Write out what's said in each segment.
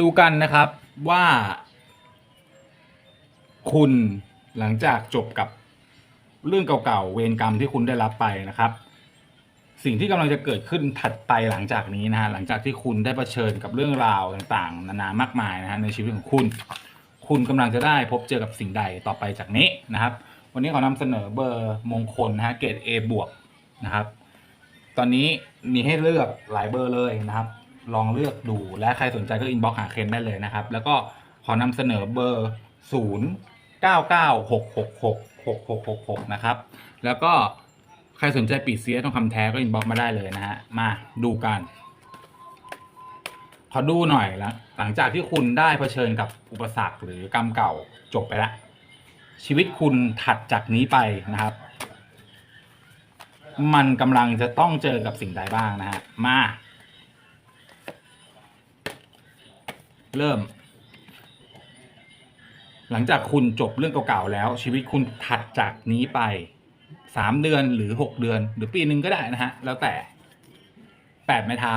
ดูกันนะครับว่า คุณหลังจากจบกับเรื่องเก่าๆ เวรกรรมที่คุณได้รับไปนะครับ สิ่งที่กำลังจะเกิดขึ้นถัดไปหลังจากนี้นะฮะหลังจากที่คุณได้เผชิญกับเรื่องราวต่างๆ นานามากมายนะฮะในชีวิตของคุณ คุณกำลังจะได้พบเจอกับสิ่งใดต่อไปจากนี้นะครับ วันนี้ขอนำเสนอเบอร์มงคลนะฮะเกรด A บวกนะครับ ตอนนี้มีให้เลือกหลายเบอร์เลยนะครับ ลองเลือกดูและใครสนใจก็อินบ็อกหาเคนได้เลยนะครับ แล้วก็ขอนำเสนอเบอร์ 0 9 9 6 6 6 6 6 6 6 นะครับ แล้วก็ใครสนใจปีเสียทองคำแท้ก็อินบ็อกมาได้เลยนะฮะ มาดูกัน ขอดูหน่อยละหลังจากที่คุณได้เผชิญกับอุปสรรคหรือกรรมเก่าจบไปแล้ว ชีวิตคุณถัดจากนี้ไปนะครับ มันกำลังจะต้องเจอกับสิ่งใดบ้างนะฮะ มา เริ่ม หลังจากคุณจบเรื่องเก่าๆแล้ว ชีวิตคุณถัดจากนี้ไปสามเดือนหรือหกเดือน หรือปีหนึ่งก็ได้นะฮะ แล้วแต่แปดไม้เท้า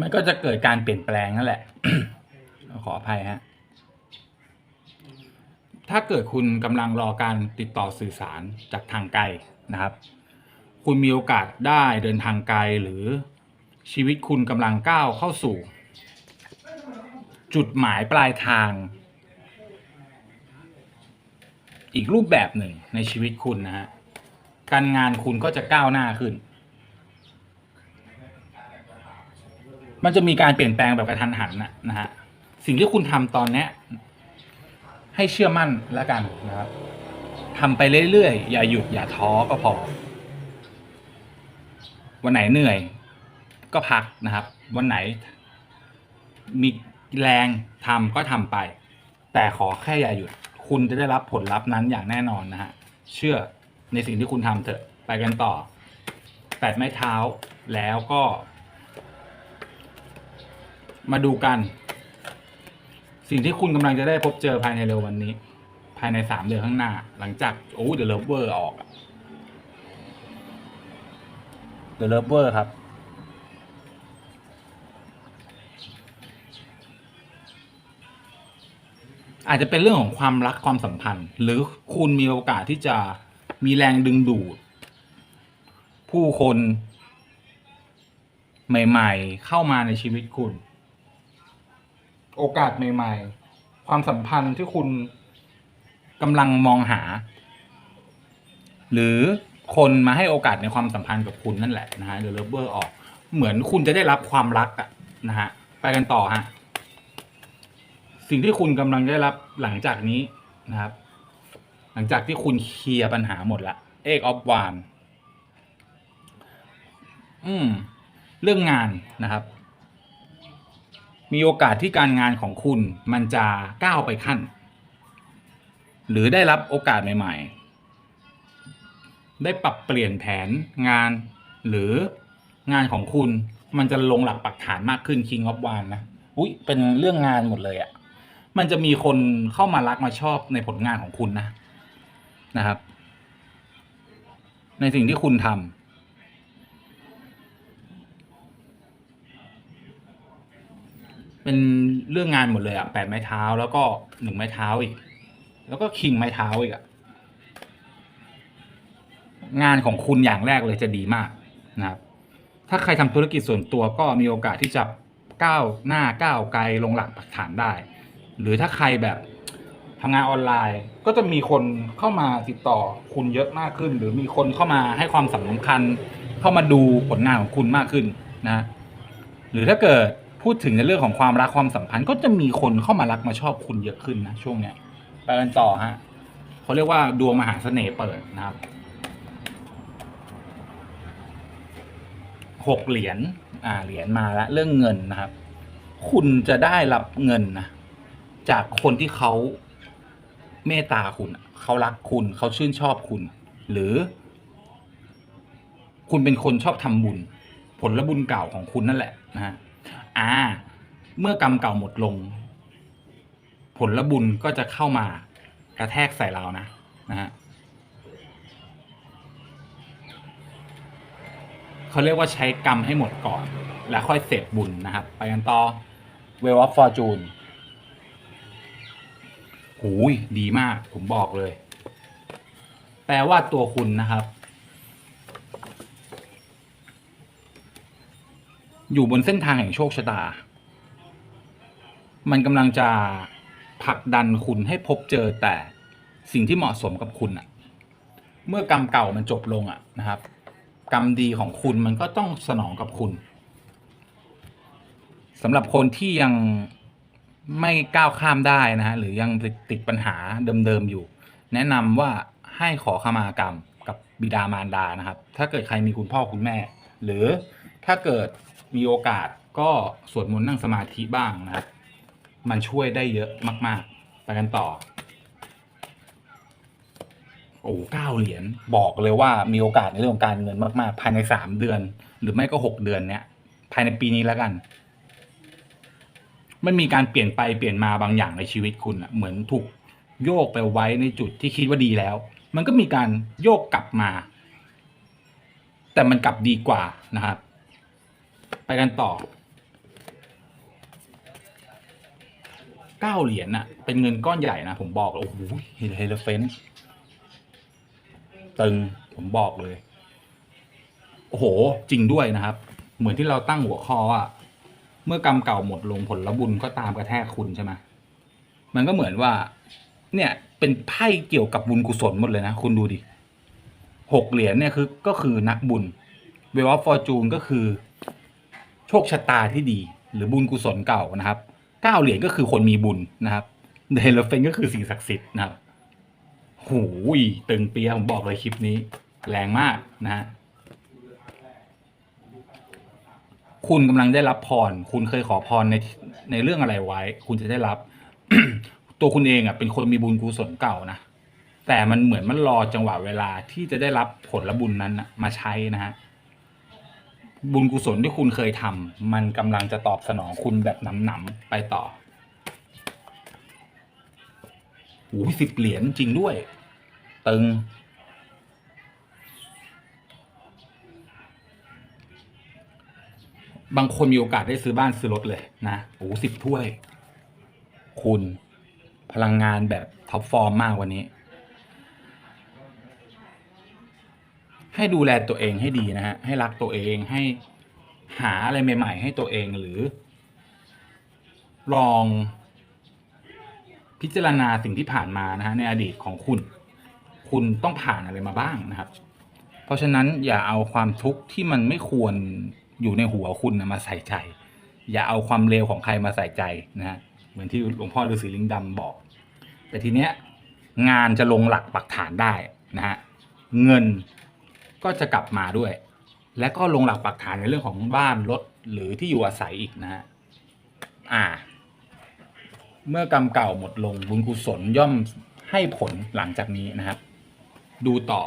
มันก็จะเกิดการเปลี่ยนแปลงนั่นแหละ ขออภัยฮะ ถ้าเกิดคุณกำลังรอการติดต่อสื่อสารจากทางไกลนะครับ คุณมีโอกาสได้เดินทางไกลหรือชีวิตคุณกำลังก้าวเข้าสู่ จุดหมายปลายทาง อีกรูปแบบหนึ่งในชีวิตคุณนะฮะการงานคุณก็จะก้าวหน้าขึ้น มันจะมีการเปลี่ยนแปลงแบบกระทันหันนะนะฮะสิ่งที่คุณทำตอนนี้ให้เชื่อมั่นแล้วกันนะครับทำไปเรื่อยๆ อย่าหยุดอย่าท้อก็พอ วันไหนเหนื่อย ก็พักนะครับ วันไหน มีแรงทำก็ทำไป แต่ขอแค่อย่าหยุด คุณจะได้รับผลลัพธ์นั้นอย่างแน่นอนนะฮะเชื่อในสิ่งที่คุณทำเถอะไปกันต่อแปดไม้เท้าแล้วก็ มาดูกัน สิ่งที่คุณกำลังจะได้พบเจอภายในเร็ววันนี้ ภายในสามเดือนข้างหน้า หลังจากโอ้เดอะเลิฟเวอร์ออกอะ เลิฟเวอร์ครับ อาจจะเป็นเรื่องของความรักความสัมพันธ์ หรือคุณมีโอกาสที่จะมีแรงดึงดูด ผู้คนใหม่ ๆ เข้ามาในชีวิตคุณ โอกาสใหม่ ๆ ความสัมพันธ์ที่คุณกำลังมองหา หรือ คนมาให้โอกาสในความสัมพันธ์กับคุณนั่นแหละนะฮะเดอะเลเวอร์ออก เหมือนคุณจะได้รับความรักอะนะฮะไปกันต่อฮะสิ่งที่คุณกำลังได้รับหลังจากนี้นะครับ หลังจากที่คุณเคลียร์ปัญหาหมดละเอกออฟวานอืม เรื่องงานนะครับ มีโอกาสที่การงานของคุณมันจะก้าวไปขั้น หรือได้รับโอกาสใหม่ ๆ ได้ปรับเปลี่ยนแผนงาน หรืองานของคุณ มันจะลงหลักปักฐานมากขึ้น King of One นะอุ้ยเป็นเรื่องงานหมดเลยอะ่ะมันจะมีคนเข้ามารักมาชอบในผลงานของคุณนะนะครับ ในสิ่งที่คุณทำเป็นเรื่องงานหมดเลยอะแปดไม้เท้าแล้วก็หนึ่งไม้เท้าอีก แล้วก็คิงไม้เท้าอีกอะ งานของคุณอย่างแรกเลยจะดีมากนะครับ ถ้าใครทำธุรกิจส่วนตัวก็มีโอกาสที่จะก้าวหน้าก้าวไกลลงหลักปักฐานได้ หรือถ้าใครแบบทำงานออนไลน์ก็จะมีคนเข้ามาติดต่อคุณเยอะมากขึ้น หรือมีคนเข้ามาให้ความสำคัญ เข้ามาดูผลงานของคุณมากขึ้นนะ หรือถ้าเกิดพูดถึงในเรื่องของความรักความสัมพันธ์ ก็จะมีคนเข้ามารักมาชอบคุณเยอะขึ้นนะช่วงเนี้ยไปกันต่อฮะเขาเรียกว่าดวงมหาเสน่ห์เปิดนะครับ หกเหรียญอ่าเหรียญมาแล้วเรื่องเงินนะครับ คุณจะได้รับเงินนะจากคนที่เขาเมตตาคุณเขารักคุณเขาชื่นชอบคุณ หรือ คุณเป็นคนชอบทำบุญ ผลบุญเก่าของคุณนั่นแหละนะฮะอ่า เมื่อกรรมเก่าหมดลง ผลบุญก็จะเข้ามากระแทกใส่เรานะนะฮะ เขาเรียกว่าใช้กรรมให้หมดก่อน แล้วค่อยเสร็จบุญนะครับ ไปกันต่อ w e l l of Fortune หูยดีมากผมบอกเลย แปลว่าตัวคุณนะครับ อยู่บนเส้นทางแห่งโชคชะตา มันกำลังจะผลักดันคุณให้พบเจอแต่สิ่งที่เหมาะสมกับคุณอะเมื่อกรรมเก่ามันจบลงอะนะครับ กรรมดีของคุณมันก็ต้องสนองกับคุณสำหรับคนที่ยังไม่ก้าวข้ามได้นะฮะหรือยังติดปัญหาเดิมๆอยู่ แนะนำว่าให้ขอขมากรรมกับบิดามารดานะครับ ถ้าเกิดใครมีคุณพ่อคุณแม่ หรือถ้าเกิดมีโอกาสก็สวดมนต์นั่งสมาธิบ้างนะครับมันช่วยได้เยอะมาก ๆ ไปกันต่อ โอ้เก้าเหรียญบอกเลยว่ามีโอกาสในเรื่องของการเงินมากๆ ภายในสามเดือน หรือไม่ก็หกเดือนเนี้ยภายในปีนี้แล้วกัน มันมีการเปลี่ยนไปเปลี่ยนมาบางอย่างในชีวิตคุณอะเหมือนถูกโยกไปไว้ในจุดที่คิดว่าดีแล้ว มันก็มีการโยกกลับมา แต่มันกลับดีกว่านะครับ ไปกันต่อเก้าเหรียญน่ะเป็นเงินก้อนใหญ่นะผมบอกโอ้โหเฮลเฟน ตึงผมบอกเลย โอ้โห จริงด้วยนะครับ เหมือนที่เราตั้งหัวข้อว่า เมื่อกรรมเก่าหมดลงผลบุญก็ตามกระแทกคุณใช่ไหมมันก็เหมือนว่า เนี่ยเป็นไพ่เกี่ยวกับบุญกุศลหมดเลยนะ คุณดูดิหกเหรียญเนี่ยคือก็คือนักบุญเวลฟอร์จูนก็คือ โชคชะตาที่ดี หรือบุญกุศลเก่านะครับเก้าเหรียญก็คือคนมีบุญนะครับเดลเฟนก็คือสิ่งศักดิ์สิทธิ์นะครับ หูยตึงเปียผมบอกเลยคลิปนี้ แรงมากนะฮะคุณกำลังได้รับพร คุณเคยขอพรในในเรื่องอะไรไว้ คุณจะได้รับ ตัวคุณเองอะเป็นคนมีบุญกุศลเก่านะ แต่มันเหมือนมันรอจังหวะเวลาที่จะได้รับผลบุญนั้นมาใช้นะฮะ บุญกุศลที่คุณเคยทำมันกำลังจะตอบสนองคุณแบบหนำๆไปต่อ โอ้สิบเหรียญจริงด้วย ตึง บางคนมีโอกาสได้ซื้อบ้านซื้อรถเลยนะโอ้สิบถ้วย คุณพลังงานแบบท็อปฟอร์มมากวันนี้ ให้ดูแลตัวเองให้ดีนะฮะ ให้รักตัวเองให้หาอะไรใหม่ ๆ ให้ตัวเองหรือ ลอง พิจารณาสิ่งที่ผ่านมานะฮะในอดีตของคุณ คุณต้องผ่านอะไรมาบ้างนะครับ เพราะฉะนั้นอย่าเอาความทุกข์ที่มันไม่ควรอยู่ในหัวคุณนะมาใส่ใจ อย่าเอาความเลวของใครมาใส่ใจนะฮะเหมือนที่หลวงพ่อฤาษีลิงดำบอก แต่ทีเนี้ยงานจะลงหลักปักฐานได้นะฮะเงินก็จะกลับมาด้วย และก็ลงหลักปักฐานในเรื่องของบ้านรถหรือที่อยู่อาศัยอีกนะฮะอ่า เมื่อกรรมเก่าหมดลงบุญกุศลย่อมให้ผลหลังจากนี้นะครับ ดูต่อ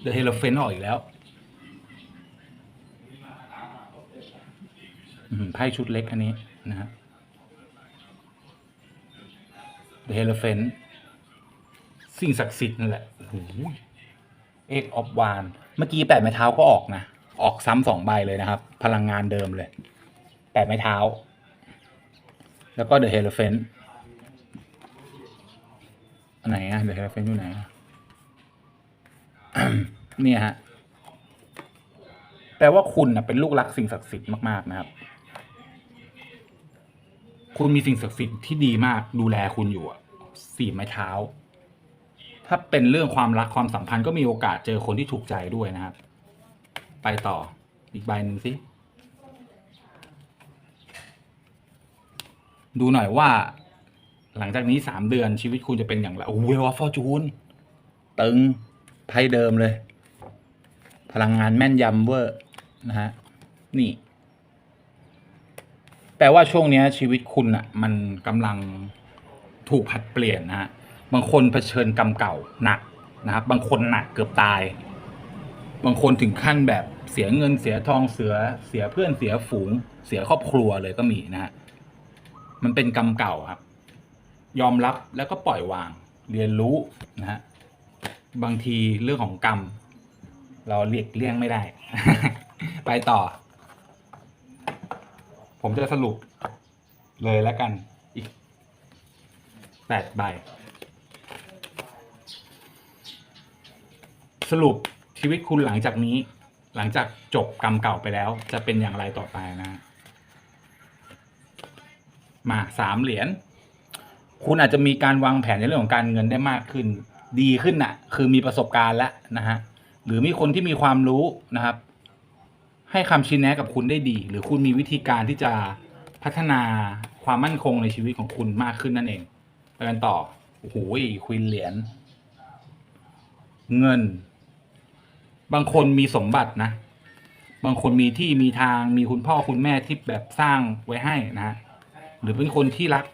เดอะเฮลเฟนออกอีกแล้วไพ่ชุดเล็กอันนี้นะฮะ The Elephant สิ่งศักดิ์สิทธิ์นั่นแหละโอ้โหเอกออฟวานเมื่อกี้แปดไม้เท้าก็ออกนะ ออกซ้ำสองใบเลยนะครับ พลังงานเดิมเลย แปดไม้เท้า แล้วก็ The Elephant อันไหนอะ The Elephant อยู่ไหนอะเนี่ยฮะแปลว่าคุณนะเป็นลูกรักสิ่งศักดิ์สิทธิ์มาก ๆ นะครับ คุณมีสิ่งศักดิ์สิทธิ์ที่ดีมากดูแลคุณอยู่อะสี่ไม้เท้า ถ้าเป็นเรื่องความรักความสัมพันธ์ก็มีโอกาสเจอคนที่ถูกใจด้วยนะครับ ไปต่ออีกใบหนึ่งสิดูหน่อยว่า หลังจากนี้สามเดือนชีวิตคุณจะเป็นอย่างไรโอ้เวลฟอร์จูนตึงไพ่เดิมเลย พลังงานแม่นยำเวอร์นะฮะนี่ แปลว่าช่วงนี้ชีวิตคุณอะ มันกำลังถูกผัดเปลี่ยนนะฮะ บางคนเผชิญกรรมเก่าหนักนะครับ บางคนหนักเกือบตาย บางคนถึงขั้นแบบเสียเงินเสียทองเสือเสียเพื่อนเสียฝูง เสียครอบครัวเลยก็มีนะฮะมันเป็นกรรมเก่าครับ ยอมรับแล้วก็ปล่อยวางเรียนรู้นะฮะบางทีเรื่องของกรรม เราเลียกเลี่ยงไม่ได้ ไปต่อ ผมจะสรุปเลยแล้วกันอีกแปดใบ สรุปชีวิตคุณหลังจากนี้ หลังจากจบกรรมเก่าไปแล้ว จะเป็นอย่างไรต่อไปนะ มาสามเหรียญคุณอาจจะมีการวางแผนในเรื่องของการเงินได้มากขึ้น ดีขึ้นน่ะ คือมีประสบการณ์แล้วนะฮะหรือมีคนที่มีความรู้นะครับ ให้คำชี้แนะกับคุณได้ดี หรือคุณมีวิธีการที่จะพัฒนาความมั่นคงในชีวิตของคุณมากขึ้นนั่นเองไปกันต่อโอ้โหควินเหรียญเงิน บางคนมีสมบัตินะ บางคนมีที่มีทางมีคุณพ่อคุณแม่ที่แบบสร้างไว้ให้นะฮะหรือเป็นคนที่รัก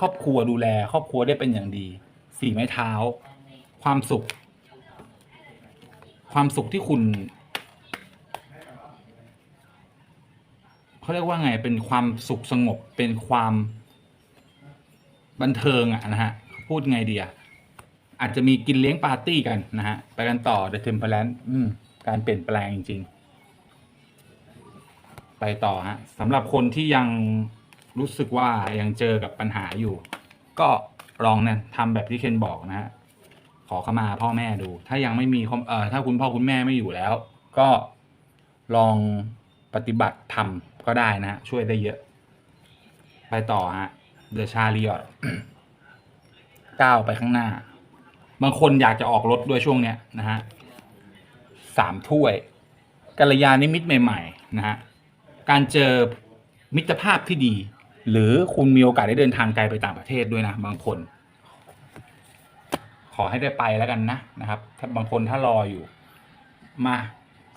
ครอบครัวดูแล ครอบครัวได้เป็นอย่างดี สี่ไม้เท้า ความสุข ความสุขที่คุณเขาเรียกว่าไงเป็นความสุขสงบเป็นความบันเทิงอะนะฮะพูดไงดีอะ อาจจะมีกินเลี้ยงปาร์ตี้กันนะฮะ ไปกันต่อ The Temperance อืม การเปลี่ยนแปลงจริง ๆ ไปต่อฮะสำหรับคนที่ยังรู้สึกว่ายังเจอกับปัญหาอยู่ ก็ลองเนี่ยทำแบบที่เคนบอกนะฮะ ขอขมาพ่อแม่ดู ถ้ายังไม่มีความเอ่อถ้าคุณพ่อคุณแม่ไม่อยู่แล้ว ก็ลองปฏิบัติทำก็ได้นะฮะช่วยได้เยอะ ไปต่อฮะ The Chariot ก้าวไปข้างหน้า บางคนอยากจะออกรถด้วยช่วงเนี้ยนะฮะสามถ้วยกัลยาณมิตรใหม่ๆนะฮะการเจอมิตรภาพที่ดี หรือคุณมีโอกาสได้เดินทางไกลไปต่างประเทศด้วยนะบางคน ขอให้ได้ไปแล้วกันนะนะครับ ถ้าบางคนถ้ารออยู่ มา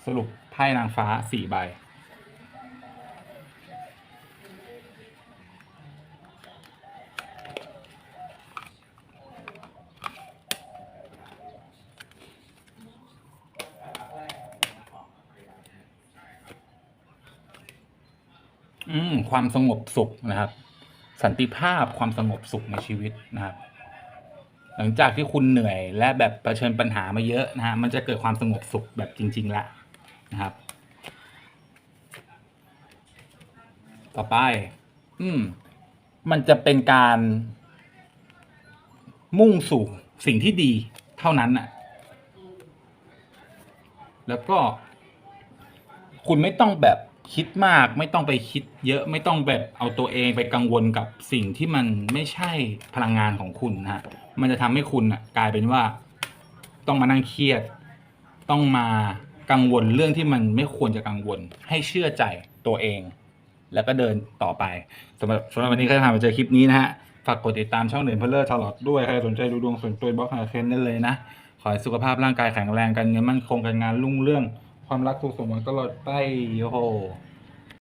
สรุปไพ่นางฟ้าสี่ใบ อืมความสงบสุขนะครับ สันติภาพความสงบสุขในชีวิตนะครับ หลังจากที่คุณเหนื่อย และแบบเผชิญปัญหามาเยอะนะฮะมันจะเกิดความสงบสุขแบบจริง ๆล้วนะครับ ต่อไป อืม มันจะเป็นการ มุ่งสู่สิ่งที่ดีเท่านั้นน่ะ แล้วก็ คุณไม่ต้องแบบ คิดมากไม่ต้องไปคิดเยอะไม่ต้องแบบเอาตัวเองไปกังวลกับสิ่งที่มันไม่ใช่พลังงานของคุณนะฮะมันจะทำให้คุณอะกลายเป็นว่า ต้องมานั่งเครียด ต้องมากังวลเรื่องที่มันไม่ควรจะกังวล ให้เชื่อใจตัวเอง แล้วก็เดินต่อไปสำหรับสำหรับวันนี้ใครผ่านมาเจอคลิปนี้นะฮะฝากกดติดตามช่องเด่นเพลเลอร์ตลอดด้วยใครสนใจดูดวงส่วนตัวบล็อกหาเคนได้เลยนะขอให้สุขภาพร่างกายแข็งแรงการเงินมั่นคงการงานรุ่งเรื่อง ความรักสุขสมหวังตลอดไปโอ้โห